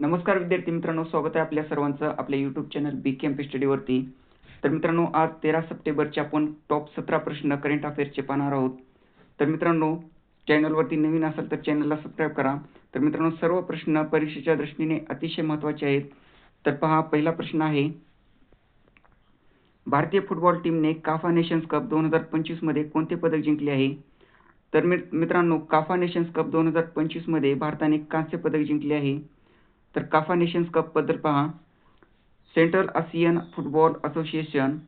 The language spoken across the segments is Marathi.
नमस्कार विद्यार्थी मित्रांनो स्वागत आहे आपल्या सर्वांचं आपल्या YouTube channel B K M P स्टडीवरती तर मित्रांनो आज तेरा सप्टेंबरचे आपण टॉप सतरा प्रश्न करंट अफेअर्सचे पाहणार आहोत. तर मित्रांनो चॅनलवरती नवीन असाल तर चॅनलला सबस्क्राईब करा. तर मित्रांनो सर्व प्रश्न परीक्षेच्या दृष्टीने अतिशय महत्त्वाचे आहेत. तर पहा पहिला प्रश्न आहे. भारतीय फुटबॉल टीमने काफा नेशन्स कप दोन हजार पंचवीसमध्ये कोणते पदक जिंकले आहे? तर मित्रांनो काफा नेशन्स कप दोन हजार पंचवीसमध्ये भारताने कांस्य पदक जिंकले आहे. तर काफा नेशन्स कपबद्दल पहा. Central Asian football association.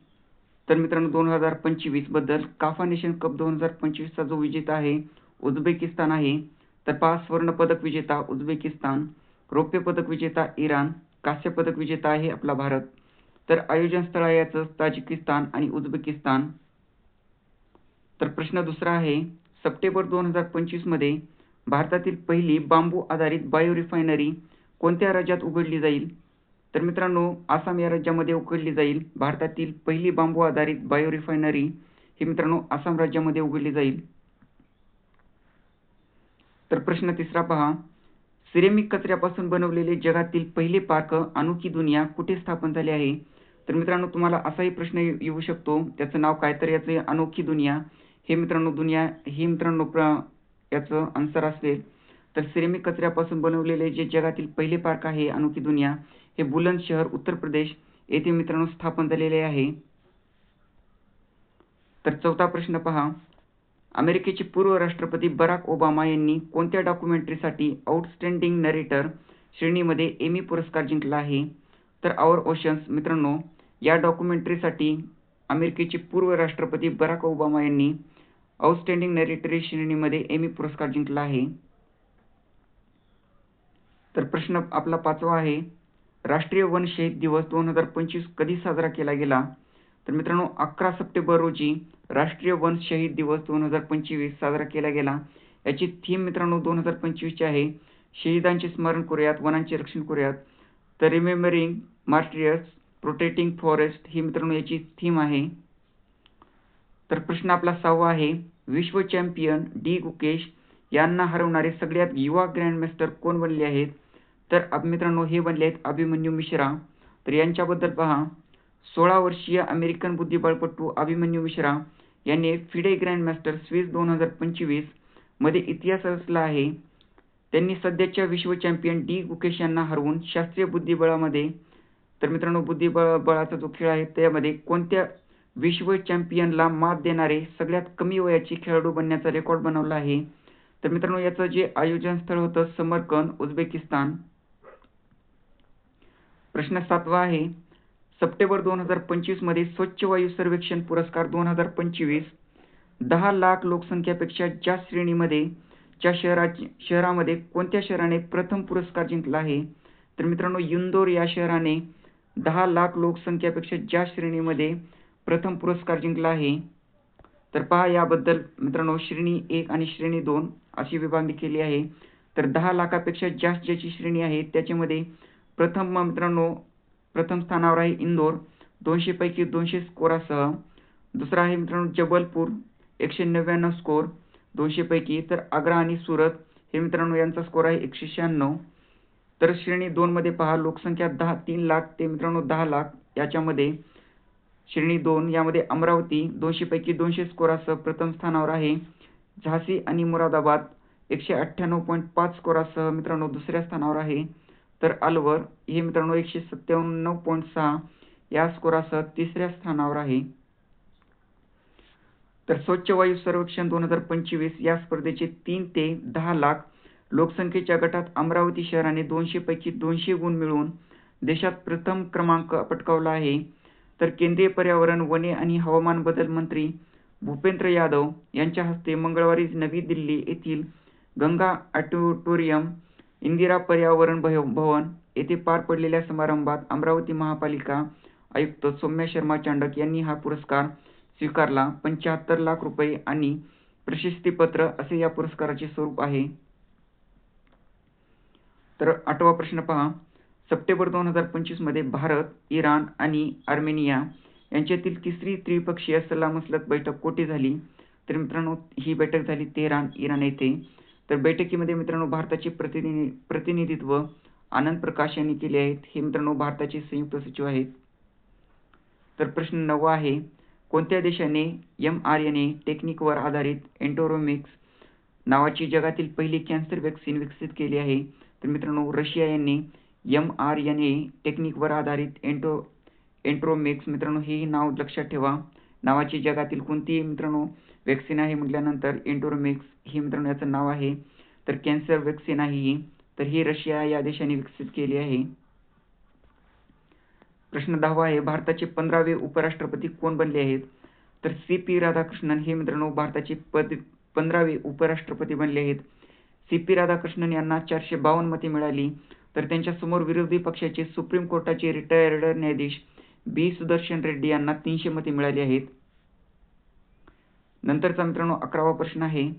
तर मित्रांनो दोन हजार पंचवीसबद्दल काफा नेशन्स कप दोन हजार पंचवीसचा जो विजेता आहे उझबेकिस्तान आहे. तर पहा स्वर्ण पदक विजेता उझबेकिस्तान. रौप्य पदक विजेता इराण. कांस्य पदक विजेता आहे आपला भारत. तर आयोजन स्थळ आहे याचं ताजिकिस्तान आणि उझबेकिस्तान. तर प्रश्न दुसरा आहे सप्टेंबर दोन हजार पंचवीसमध्ये भारतातील पहिली बांबू आधारित बायो रिफायनरी कोणत्या राज्यात उघडली जाईल? तर मित्रांनो आसाम या राज्यामध्ये उघडली जाईल. भारतातील पहिली बांबू आधारित बायो रिफायनरी ही मित्रांनो आसाम राज्यामध्ये उघडली जाईल. तर प्रश्न तिसरा पहा. सिरेमिक कचऱ्यापासून बनवलेले जगातील पहिले पार्क अनोखी दुनिया कुठे स्थापन झाले आहे? तर मित्रांनो तुम्हाला असाही प्रश्न येऊ शकतो. त्याचं नाव काय? तर याचे अनोखी दुनिया हे मित्रांनो दुनिया हे मित्रांनो प्र याचं आन्सर असेल. तर सिरेमिक कचऱ्यापासून बनवलेले जे जगातील पहिले पार्क आहे अनोखी दुनिया हे बुलंद शहर उत्तर प्रदेश येथे मित्रांनो स्थापन झालेले आहे. तर चौथा प्रश्न पहा. अमेरिकेचे पूर्व राष्ट्रपती बराक ओबामा यांनी कोणत्या डॉक्युमेंटरीसाठी आउटस्टँडिंग नरेटर श्रेणीमध्ये एमी पुरस्कार जिंकला आहे? तर आवर ओशन्स मित्रांनो या डॉक्युमेंटरीसाठी अमेरिकेचे पूर्व राष्ट्रपती बराक ओबामा यांनी आउटस्टँडिंग नरेटरी श्रेणीमध्ये एमी पुरस्कार जिंकला आहे. तर प्रश्न आपला पाचवा आहे. राष्ट्रीय वन शहीद दिवस दोन हजार पंचवीस कधी साजरा केला गेला? तर मित्रांनो अकरा सप्टेंबर रोजी राष्ट्रीय वन शहीद दिवस दोन हजार पंचवीस साजरा केला गेला. याची थीम मित्रांनो दोन हजार पंचवीसची आहे. शहीदांचे स्मरण करूयात वनांचे रक्षण करूयात. तर रिमेंबरिंग मार्टियर्स प्रोटेक्टिंग फॉरेस्ट ही मित्रांनो याची थीम आहे. तर प्रश्न आपला सहावा आहे. विश्व चॅम्पियन डी गुकेश यांना हरवणारे सगळ्यात युवा ग्रँडमास्टर कोण बनले आहेत? तर मित्रांनो हे बनले आहेत अभिमन्यू मिश्रा. तर यांच्याबद्दल पहा. सोळा वर्षीय अमेरिकन बुद्धिबळपटू अभिमन्यू मिश्रा यांनी फिडे ग्रँडमास्टर स्विस दोन हजार पंचवीसमध्ये इतिहास रचला आहे. त्यांनी सध्याच्या विश्व चॅम्पियन डी गुकेश यांना हरवून शास्त्रीय बुद्धिबळामध्ये तर मित्रांनो बुद्धिबळ बळाचा जो खेळ आहे त्यामध्ये कोणत्या विश्व चॅम्पियनला मात देणारे सगळ्यात कमी वयाचे खेळाडू बनण्याचा रेकॉर्ड बनवला आहे. तर मित्रांनो याचं जे आयोजन स्थळ होतं समरकंद उझबेकिस्तान. प्रश्न सातवा आहे. सप्टेंबर दोन हजार पंचवीसमध्ये स्वच्छ वायू सर्वेक्षण पुरस्कार दोन हजार पंचवीस. दहा लाख लोकसंख्यापेक्षा जास्त श्रेणीमध्ये च्या शहरा शहरामध्ये कोणत्या शहराने प्रथम पुरस्कार जिंकला आहे? तर मित्रांनो इंदोर या शहराने दहा लाख लोकसंख्यापेक्षा जास्त श्रेणीमध्ये प्रथम पुरस्कार जिंकला आहे. तर पहा याबद्दल मित्रांनो श्रेणी एक आणि श्रेणी दोन अशी विभागणी केली आहे. तर दहा लाखापेक्षा जास्त ज्याची श्रेणी आहे त्याच्यामध्ये प्रथम मित्रांनो प्रथम स्थानावर आहे इंदोर. दोनशे पैकी दोनशे स्कोरासह दुसरा आहे मित्रांनो जबलपूर. एकशे नव्याण्णव स्कोर दोनशे पैकी तर आग्रा आणि सुरत. हे मित्रांनो यांचा स्कोर आहे एकशे शहाण्णव. तर श्रेणी दोनमध्ये पहा लोकसंख्या दहा तीन लाख ते मित्रांनो दहा लाख. याच्यामध्ये श्रेणी दोन यामध्ये अमरावती. दोनशे पैकी दोनशे स्कोरासह प्रथम स्थानावर आहे. झाशी आणि मुरादाबाद. एकशे अठ्ठ्याण्णव पॉईंट पाच स्कोरासह मित्रांनो दुसऱ्या स्थानावर आहे. तर अलवर हे मित्रांनो एकशे सत्त्याण्णव पॉईंट सहा या स्कोरासह तिसऱ्या स्थानावर आहे. तर स्वच्छ वायू सर्वेक्षण दोन हजार पंचवीस या स्पर्धेचे तीन ते दहा लाख लोकसंख्येच्या गटात अमरावती शहराने दोनशे पैकी दोनशे गुण मिळवून देशात प्रथम क्रमांक पटकावला आहे. तर केंद्रीय पर्यावरण वने आणि हवामान बदल मंत्री भूपेंद्र यादव यांच्या हस्ते मंगळवारी नवी दिल्ली येथील गंगा ऑडिटोरियम इंदिरा पर्यावरण भवन येथे पार पडलेल्या समारंभात अमरावती महापालिका आयुक्त सौम्या शर्मा चांडक यांनी हा पुरस्कार स्वीकारला. पंच्याहत्तर लाख रुपये आणि प्रशस्तीपत्र असे या पुरस्काराचे स्वरूप आहे. तर आठवा प्रश्न पहा. सप्टेंबर दोन हजार पंचवीसमध्ये भारत इराण आणि आर्मेनिया यांच्यातील तिसरी त्रिपक्षीय सल्लामसलत बैठक कोठे झाली? तर मित्रांनो ही बैठक झाली तेहरान इराण येथे. तर बैठकीमध्ये मित्रांनो भारताचे प्रतिनिधी प्रतिनिधित्व आनंद प्रकाश यांनी केले आहेत. हे मित्रांनो भारताचे संयुक्त सचिव आहेत. तर प्रश्न नववा आहे कोणत्या देशाने एम आर एन ए टेक्निकवर आधारित एन्टोरोमिक्स नावाची जगातील पहिली कॅन्सर वॅक्सिन विकसित केली आहे? तर मित्रांनो रशिया यांनी एम आर एन ए टेक्निकवर आधारित एन्टो एन्ट्रोमिक्स मित्रांनो हे नाव लक्षात ठेवा. नावाची जगातील कोणतीही मित्रांनो वॅक्सिन आहे म्हटल्यानंतर एन्टोरोमिक्स ही मित्रांनो याचं नाव आहे. तर कॅन्सर वॅक्सिन आहे ही. तर ही रशिया या देशाने विकसित केली आहे. प्रश्न दहावा आहे भारताचे पंधरावे उपराष्ट्रपती कोण बनले आहेत? तर सी पी राधाकृष्णन हे मित्रांनो भारताचे पद पंधरावे उपराष्ट्रपती बनले आहेत. सी पी राधाकृष्णन यांना चारशे बावन्न मते मिळाली. तर त्यांच्यासमोर विरोधी पक्षाचे सुप्रीम कोर्टाचे रिटायर्ड न्यायाधीश बी सुदर्शन रेड्डी यांना तीनशे मते मिळाली आहेत. नंतरचा मित्रांनो अकरावा प्रश्न आहे.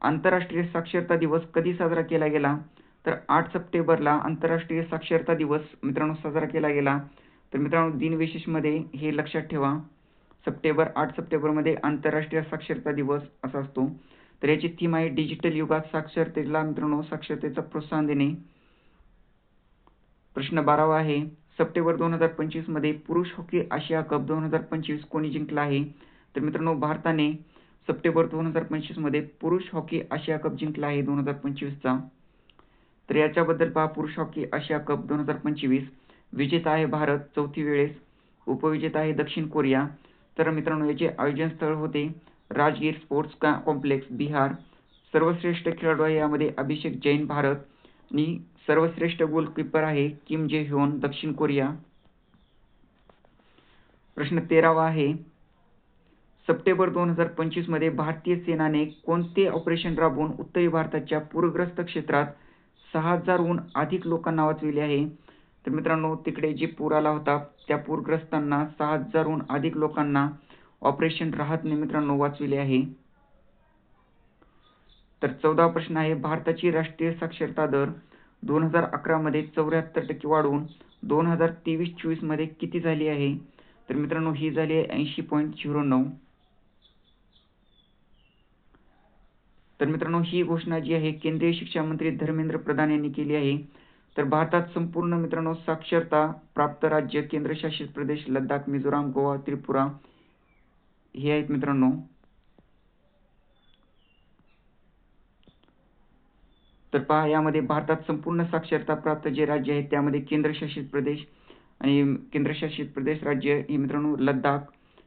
आंतरराष्ट्रीय साक्षरता दिवस कधी साजरा केला गेला? तर आठ सप्टेंबरला आंतरराष्ट्रीय साक्षरता दिवस मित्रांनो साजरा केला गेला. तर मित्रांनो दिनविशेषमध्ये हे लक्षात ठेवा. सप्टेंबर आठ सप्टेंबरमध्ये आंतरराष्ट्रीय साक्षरता दिवस असा असतो. तर याची थीम आहे डिजिटल युगात साक्षरतेला मित्रांनो साक्षरतेचं प्रोत्साहन देणे. प्रश्न बारावा आहे. सप्टेंबर दोन हजार पंचवीसमध्ये पुरुष हॉकी आशिया कप दोन हजार पंचवीस कोणी जिंकला आहे? तर मित्रांनो भारताने सप्टेंबर दोन हजार पंचवीसमध्ये पुरुष हॉकी आशिया कप जिंकला आहे दोन हजार पंचवीसचा. तर याच्याबद्दल पहा पुरुष हॉकी आशिया कप दोन हजार पंचवीस. विजेता आहे भारत चौथी वेळेस उपविजेता आहे दक्षिण कोरिया. तर मित्रांनो याचे आयोजन स्थळ होते राजगीर स्पोर्ट्स कॉम्प्लेक्स बिहार सर्वश्रेष्ठ खेळाडू आहे यामध्ये अभिषेक जैन भारत आणि सर्वश्रेष्ठ गोलकीपर आहे किम जे ह्योन दक्षिण कोरिया. प्रश्न तेरावा आहे. सप्टेंबर दोन हजार पंचवीसमध्ये भारतीय सेनाने कोणते ऑपरेशन राबवून उत्तरी भारताच्या पूरग्रस्त क्षेत्रात सहा हजारहून अधिक लोकांना वाचविले आहे? तर मित्रांनो तिकडे जे पूर आला होता त्या पूरग्रस्तांना सहा हजारहून अधिक लोकांना ऑपरेशन राहतने मित्रांनो वाचविले आहे. तर चौदा प्रश्न आहे. भारताची राष्ट्रीय साक्षरता दर दोन हजार अकरा मध्ये चौऱ्याहत्तर टक्के वाढवून दोन हजार तेवीस चोवीसमध्ये किती झाली आहे? तर मित्रांनो ही झाली आहे ऐंशी पॉईंट झिरो नऊ. तर मित्रांनो ही घोषणा जी आहे केंद्रीय शिक्षा मंत्री धर्मेंद्र प्रधान यांनी केली आहे. तर भारतात संपूर्ण मित्रांनो साक्षरता प्राप्त राज्य केंद्रशासित प्रदेश लडाख मिझोराम गोवा त्रिपुरा हे आहेत मित्रांनो. तर पहा यामध्ये भारतात संपूर्ण साक्षरता प्राप्त जे राज्य आहेत त्यामध्ये केंद्रशासित प्रदेश आणि केंद्रशासित प्रदेश राज्य हे मित्रांनो लद्दाख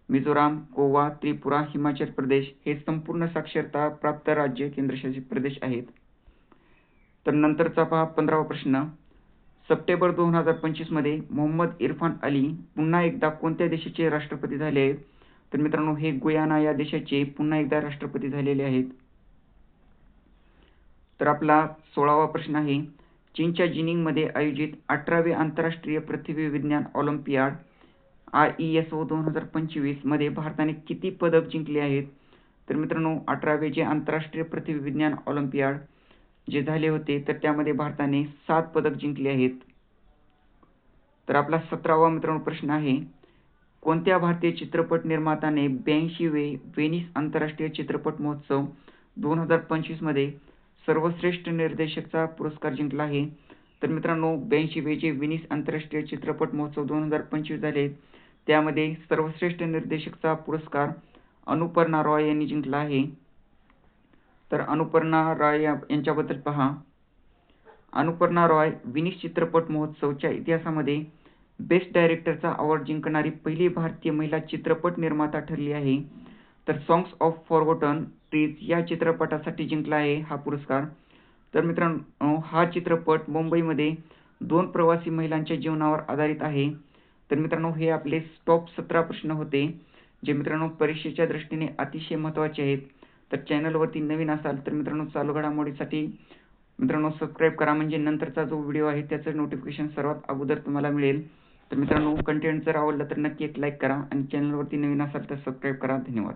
मिझोराम गोवा त्रिपुरा हिमाचल प्रदेश हे संपूर्ण साक्षरता प्राप्त राज्य केंद्रशासित प्रदेश आहेत. तर नंतरचा पहा पंधरावा प्रश्न. सप्टेंबर दोन हजार पंचवीसमध्ये मोहम्मद इरफान अली पुन्हा एकदा कोणत्या देशाचे राष्ट्रपती झाले आहेत? तर मित्रांनो हे गुयाना या देशाचे पुन्हा एकदा राष्ट्रपती झालेले आहेत. तर आपला सोळावा प्रश्न आहे. चीनच्या जिनिंगमध्ये आयोजित अठरावे आंतरराष्ट्रीय पृथ्वी विज्ञान olympiad I E S O दोन हजार पंचवीसमध्ये भारताने किती पदक जिंकले आहेत? तर मित्रांनो अठरावे जे आंतरराष्ट्रीय पृथ्वी विज्ञान ऑलिम्पियाड जे झाले होते तर त्यामध्ये भारताने सात पदक जिंकले आहेत. तर आपला सतरावा मित्रांनो प्रश्न आहे कोणत्या भारतीय चित्रपट निर्मात्याने ब्याऐंशीवे वेनिस आंतरराष्ट्रीय चित्रपट महोत्सव दोन हजार पंचवीसमध्ये सर्वश्रेष्ठ निर्देशकचा पुरस्कार जिंकला आहे. तर मित्रांनो ब्याऐंशी वेचे विनिस आंतरराष्ट्रीय चित्रपट महोत्सव दोन हजार पंचवीस झाले. त्यामध्ये सर्वश्रेष्ठ निर्देशकचा पुरस्कार अनुपर्णा रॉय यांनी जिंकला आहे. तर अनुपर्णा रॉय यांच्याबद्दल पहा. अनुपर्णा रॉय विनिस चित्रपट महोत्सवच्या इतिहासामध्ये बेस्ट डायरेक्टरचा अवॉर्ड जिंकणारी पहिली भारतीय महिला चित्रपट निर्माता ठरली आहे. तर सॉंग्स ऑफ फॉरगॉटन ट्रीज या चित्रपटासाठी जिंकला आहे हा पुरस्कार. तर मित्रांनो हा चित्रपट मुंबईमध्ये दोन प्रवासी महिलांच्या जीवनावर आधारित आहे. तर मित्रांनो हे आपले टॉप सतरा प्रश्न होते जे मित्रांनो परीक्षेच्या दृष्टीने अतिशय महत्त्वाचे आहेत. तर चॅनलवरती नवीन असाल तर मित्रांनो चालू घडामोडीसाठी मित्रांनो सबस्क्राईब करा. म्हणजे नंतरचा जो व्हिडिओ आहे त्याचं नोटिफिकेशन सर्वात अगोदर तुम्हाला मिळेल. तर मित्रांनो कंटेंट जर आवडलं तर नक्की एक लाईक करा आणि चॅनलवरती नवीन असाल तर सबस्क्राईब करा. धन्यवाद.